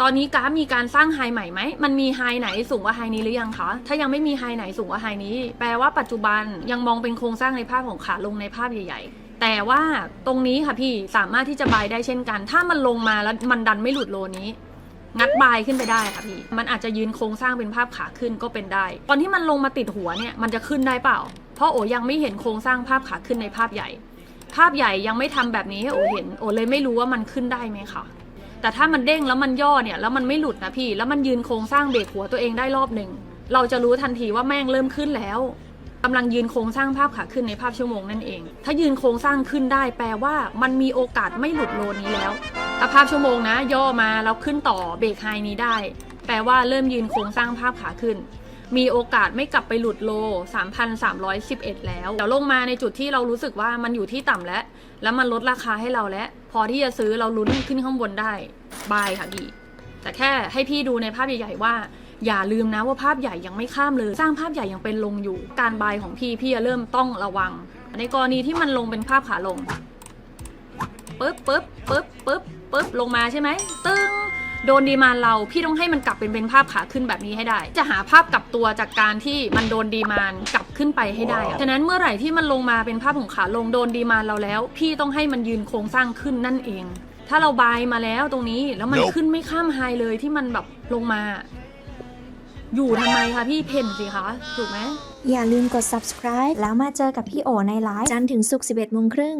ตอนนี้กราฟมีการสร้างไฮใหม่ไหม มันมีไฮไหนสูงกว่าไฮนี้หรือยังคะ ถ้ายังไม่มีไฮไหนสูงกว่าไฮนี้ แปลว่าปัจจุบันยังมองเป็นโครงสร้างในภาพของขาลงในภาพใหญ่ ๆ แต่ว่าตรงนี้ค่ะพี่สามารถที่จะบายได้เช่นกัน ถ้ามันลงมาแล้วมันดันไม่หลุดโลนี้ งัดบายขึ้นไปได้ค่ะพี่ มันอาจจะยืนโครงสร้างเป็นภาพขาขึ้นก็เป็นได้ ตอนที่มันลงมาติดหัวเนี่ยมันจะขึ้นได้เปล่า เพราะโอยังไม่เห็นโครงสร้างภาพขาขึ้นในภาพใหญ่ ภาพใหญ่ยังไม่ทำแบบนี้ให้โอเห็น โอเลยไม่รู้ว่ามันขึ้นได้ไหมคะ แต่ถ้ามันเด้งแล้วมันย่อเนี่ยแล้วมันไม่หลุดนะพี่ แล้วมันยืนโครงสร้างเบรกหัวตัวเองได้รอบหนึ่งเราจะรู้ทันทีว่าแม่งเริ่มขึ้นแล้วกำลังยืนโครงสร้างภาพขาขึ้นในภาพชั่วโมงนั่นเอง ถ้ายืนโครงสร้างขึ้นได้แปลว่ามันมีโอกาสไม่หลุดโลนี้แล้ว ถ้าภาพชั่วโมงนะ ย่อมาแล้วขึ้นต่อเบรกไฮนี้ได้ แปลว่าเริ่มยืนโครงสร้างภาพขาขึ้น มีโอกาสไม่กลับไปหลุดโล 3,311 แล้ว เดี๋ยวลงมาในจุดที่เรารู้สึกว่ามันอยู่ที่ต่ำแล้ว แล้วมันลดราคาให้เราแล้ว พอที่จะซื้อเราลุ้นขึ้นข้างบนได้ บายค่ะดี แต่แค่ให้พี่ดูในภาพใหญ่ๆว่า อย่าลืมนะว่าภาพใหญ่ยังไม่ข้ามเลย สร้างภาพใหญ่ยังเป็นลงอยู่ การบายของพี่พี่จะเริ่มต้องระวัง ในกรณีที่มันลงเป็นภาพขาลงปึ๊บปึ๊บปึ๊บปึ๊บปึ๊บลงมาใช่ไหมตึ้ง โดนดีมานเราพี่ต้องให้มันกลับเป็นเป็นภาพขาขึ้นแบบนี้ให้ได้ จะหาภาพกลับตัวจากการที่มันโดนดีมานกลับขึ้นไปให้ได้อะฉะนั้นเมื่อไหร่ที่มันลงมาเป็นภาพของขาลงโดนดีมานเราแล้ว พี่ต้องให้มันยืนโครงสร้างขึ้นนั่นเอง ถ้าเราบายมาแล้วตรงนี้แล้วมัน Nope ขึ้นไม่ข้ามไฮเลยที่มันแบบลงมา อยู่ทำไมคะพี่เพ่นสิคะถูกไหมอย่าลืมกด subscribe แล้วมาเจอกับพี่โอในไลฟ์จันทร์ถึงศุกร์11โมงครึ่ง